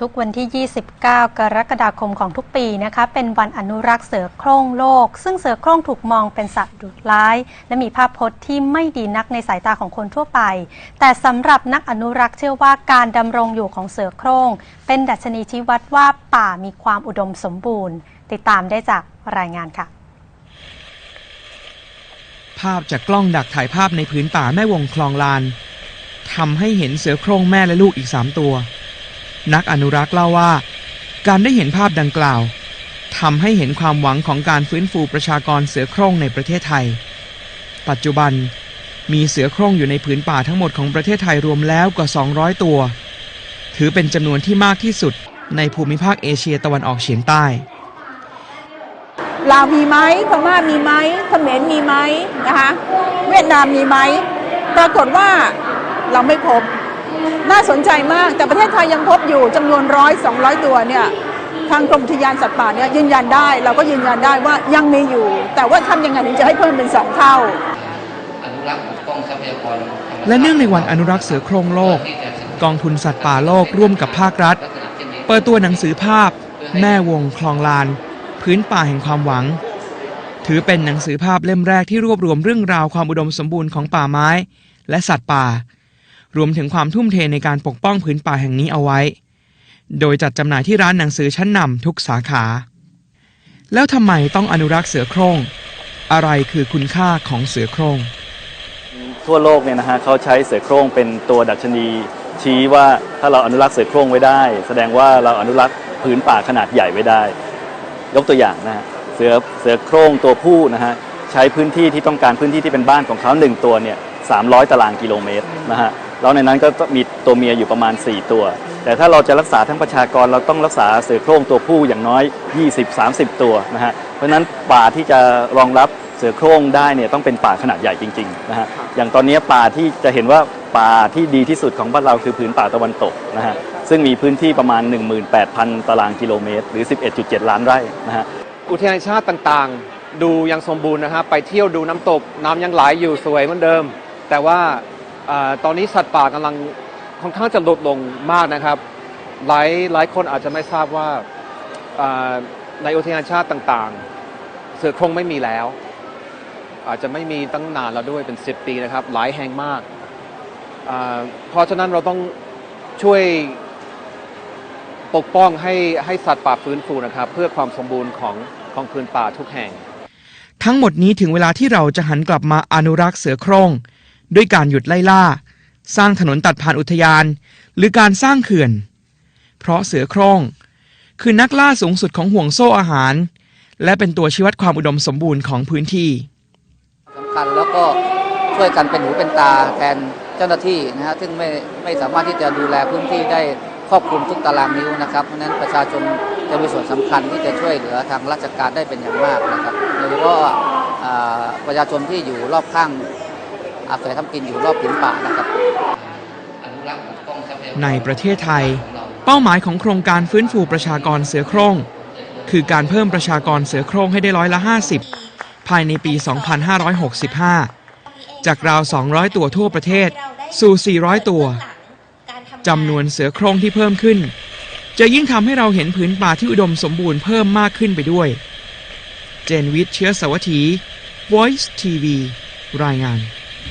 ทุกวันที่ 29 กรกฎาคมของทุกปีนะคะ เป็นวันอนุรักษ์เสือโคร่งโลก ซึ่งเสือโคร่งถูกมองเป็นสัตว์ดุร้าย และมีภาพพจน์ที่ไม่ดีนักในสายตาของคนทั่วไป แต่สำหรับนักอนุรักษ์เชื่อว่าการดำรงอยู่ของเสือโคร่ง เป็นดัชนีชี้วัดว่าป่ามีความอุดมสมบูรณ์ ติดตามได้จากรายงานค่ะภาพจากกล้องดักถ่ายภาพในพื้นป่าแม่วงคลองลานทำให้เห็นเสือโคร่งแม่และลูกอีกสามตัว นักอนุรักษ์เล่าว่า การได้เห็นภาพดังกล่าวทำให้เห็นความหวังของการฟื้นฟูประชากรเสือโคร่งในประเทศไทย ปัจจุบันมีเสือโคร่งอยู่ในผืนป่าทั้งหมดของประเทศไทยรวมแล้วกว่า 200 ตัว ถือเป็นจำนวนที่มากที่สุดในภูมิภาคเอเชียตะวันออกเฉียงใต้ลาวมีไหมพม่ามีไหมเขมรมีไหมนะคะ เวียดนามมีไหมปรากฏว่าเราไม่พบ น่าสนใจมากแต่ประเทศไทยยังพบอยู่จำนวนร้อยสองร้อยตัวเนี่ยทางกรมอุทยานสัตว์ป่าเนี่ยยืนยันได้ เราก็ยืนยันได้ว่ายังมีอยู่ แต่ว่าทำยังไงถึงจะให้เพิ่มเป็นสองเท่า อนุรักษ์ปกป้องทรัพยากรธรรมชาติและเนื่องในวันอนุรักษ์เสือโคร่งโลก กองทุนสัตว์ป่าโลกร่วมกับภาครัฐ เปิดตัวหนังสือภาพ แม่วงคลองลาน พื้นป่าแห่งความหวัง ถือเป็นหนังสือภาพเล่มแรกที่รวบรวมเรื่องราวความอุดมสมบูรณ์ของป่าไม้ และสัตว์ป่า รวมถึงความทุ่มเทในการปกป้องพื้นป่าแห่งนี้เอาไว้ โดยจัดจำหน่ายที่ร้านหนังสือชั้นนำทุกสาขา แล้วทำไมต้องอนุรักษ์เสือโคร่ง อะไรคือคุณค่าของเสือโคร่ง ทั่วโลกเนี่ยนะฮะเขาใช้เสือโคร่งเป็นตัวดัชนี ชี้ว่าถ้าเราอนุรักษ์เสือโคร่งไว้ได้ แสดงว่าเราอนุรักษ์พื้นป่าขนาดใหญ่ไว้ได้ ยกตัวอย่างนะฮะเสือเสือโคร่งตัวผู้นะฮะใช้พื้นที่ที่ต้องการพื้นที่ที่เป็นบ้านของเขาหนึ่งตัวเนี่ย300 ตารางกิโลเมตรนะฮะ แล้วในนั้นก็มีตัวเมียอยู่ประมาณ 4 ตัว แต่ถ้าเราจะรักษาทั้งประชากรเราต้องรักษาเสือโคร่งตัวผู้อย่างน้อย 20-30 ตัวนะฮะเพราะฉะนั้นป่าที่จะรองรับเสือโคร่งได้เนี่ยต้องเป็นป่าขนาดใหญ่จริงๆนะฮะอย่างตอนนี้ป่าที่จะเห็นว่าป่าที่ดีที่สุดของบ้านเราคือพื้นป่าตะวันตกนะฮะซึ่งมีพื้นที่ประมาณ 18,000 ตารางกิโลเมตร หรือ 11.7 ล้านไร่นะฮะอุทยานชาติต่างๆ ดูยังสมบูรณ์นะครับไปเที่ยวดูน้ำตกน้ำยังไหลอยู่สวยเหมือนเดิม แต่ว่า ตอนนี้สัตว์ป่ากำลังค่อนข้างจะลดลงมากนะครับ หลายหลายคนอาจจะไม่ทราบว่าในอุทยานชาติต่างๆ เสือโคร่งไม่มีแล้ว อาจจะไม่มีตั้งนานแล้วด้วยเป็น 10 ปีนะครับ หลายแห่งมาก เพราะฉะนั้นเราต้องช่วยปกป้องให้ให้สัตว์ป่าฟื้นฟูนะครับ เพื่อความสมบูรณ์ของของพื้นป่าทุกแห่ง ทั้งหมดนี้ถึงเวลาที่เราจะหันกลับมาอนุรักษ์เสือโคร่ง ด้วยการหยุดไล่ล่า สร้างถนนตัดผ่านอุทยาน หรือการสร้างเขื่อน เพราะเสือโคร่ง คือนักล่าสูงสุดของห่วงโซ่อาหาร และเป็นตัวชี้วัดความอุดมสมบูรณ์ของพื้นที่สำคัญแล้วก็ช่วยกันเป็นหูเป็นตาแทนเจ้าหน้าที่นะฮะซึ่งไม่ไม่สามารถที่จะดูแลพื้นที่ได้ครอบคลุมทุกตารางนิ้วนะครับ เพราะฉะนั้นประชาชนจะมีส่วนสำคัญที่จะช่วยเหลือทางราชการได้เป็นอย่างมากนะครับโดยเฉพาะอ่าประชาชนที่อยู่รอบข้าง อาศัยทำกินอยู่รอบผืนป่านะครับอนุรักษ์ปกป้องทรัพยากรในประเทศไทย เป้าหมายของโครงการฟื้นฟูประชากรเสือโคร่ง คือการเพิ่มประชากรเสือโคร่งให้ได้ร้อยละ 50 ภายในปี 2565 จากราว 200 ตัวทั่วประเทศ สู่ 400 ตัวจำนวนเสือโคร่งที่เพิ่มขึ้น จะยิ่งทำให้เราเห็นผืนป่าที่อุดมสมบูรณ์เพิ่มมากขึ้นไปด้วย เจนวิทย์เชื้อสวัสถี Voice TV รายงาน